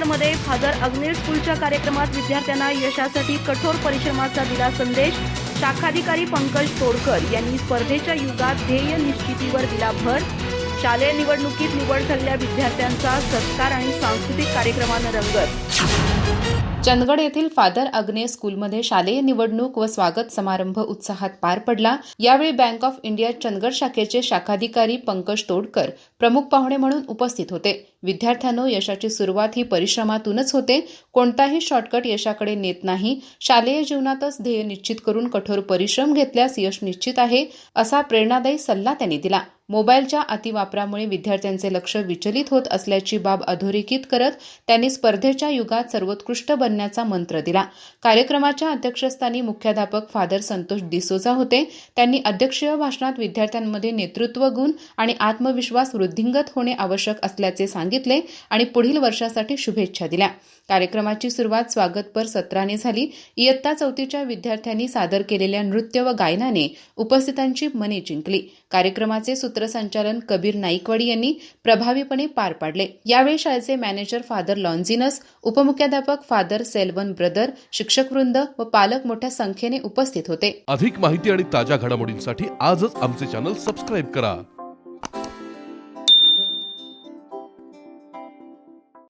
चंदगडमध्ये father अग्नेर स्कूलच्या कार्यक्रमात विद्यार्थ्यांना यशासाठी कठोर परिश्रमाचा दिला संदेश. शाखाधिकारी पंकज तोडकर यांनी स्पर्धेच्या युगात ध्येय निश्चितीवर दिला भर. शालेय निवडणुकीत निवड झालेल्या विद्यार्थ्यांचा सत्कार आणि सांस्कृतिक कार्यक्रमानं रंगत. चंदगड येथील फादर अग्नेय स्कूलमध्ये शालेय निवडणूक व स्वागत समारंभ उत्साहात पार पडला. यावेळी बँक ऑफ इंडिया चंदगड शाखेचे शाखाधिकारी पंकज तोडकर प्रमुख पाहुणे म्हणून उपस्थित होते. विद्यार्थ्यांनो यशाची सुरुवात ही परिश्रमातूनच होते. कोणताही शॉर्टकट यशाकडे नेत नाही. शालेय जीवनातच ध्येय निश्चित करून कठोर परिश्रम घेतल्यास यश निश्चित आहे असा प्रेरणादायी सल्ला त्यांनी दिला. मोबाईलच्या अतिवापरामुळे विद्यार्थ्यांचे लक्ष विचलित होत असल्याची बाब अधोरेखित करत त्यांनी स्पर्धेच्या युगात सर्वोत्कृष्ट बनण्याचा मंत्र दिला. कार्यक्रमाच्या अध्यक्षस्थानी मुख्याध्यापक फादर संतोष डिसोजा होते. त्यांनी अध्यक्षीय भाषणात विद्यार्थ्यांमध्ये नेतृत्व गुण आणि आत्मविश्वास वृद्धिंगत होणे आवश्यक असल्याचे सांगितले आणि पुढील वर्षासाठी शुभेच्छा दिल्या. कार्यक्रमाची सुरुवात स्वागतपर सत्राने झाली. इयत्ता चौथीच्या विद्यार्थ्यांनी सादर केलेल्या नृत्य व गायनाने उपस्थितांची मने जिंकली. कार्यक्रमाचे सूत्रसंचालन कबीर नाईकवाडी यांनी प्रभावीपणे पार पाडले. यावेळी शाळेचे मॅनेजर फादर लॉन्झिनस उपमुख्याध्यापक फादर सेल्वन ब्रदर शिक्षकवृंद व पालक मोठ्या संख्येने उपस्थित होते. अधिक माहिती आणि ताज्या घडामोडींसाठी आजच आमचे चॅनल सबस्क्राईब करा.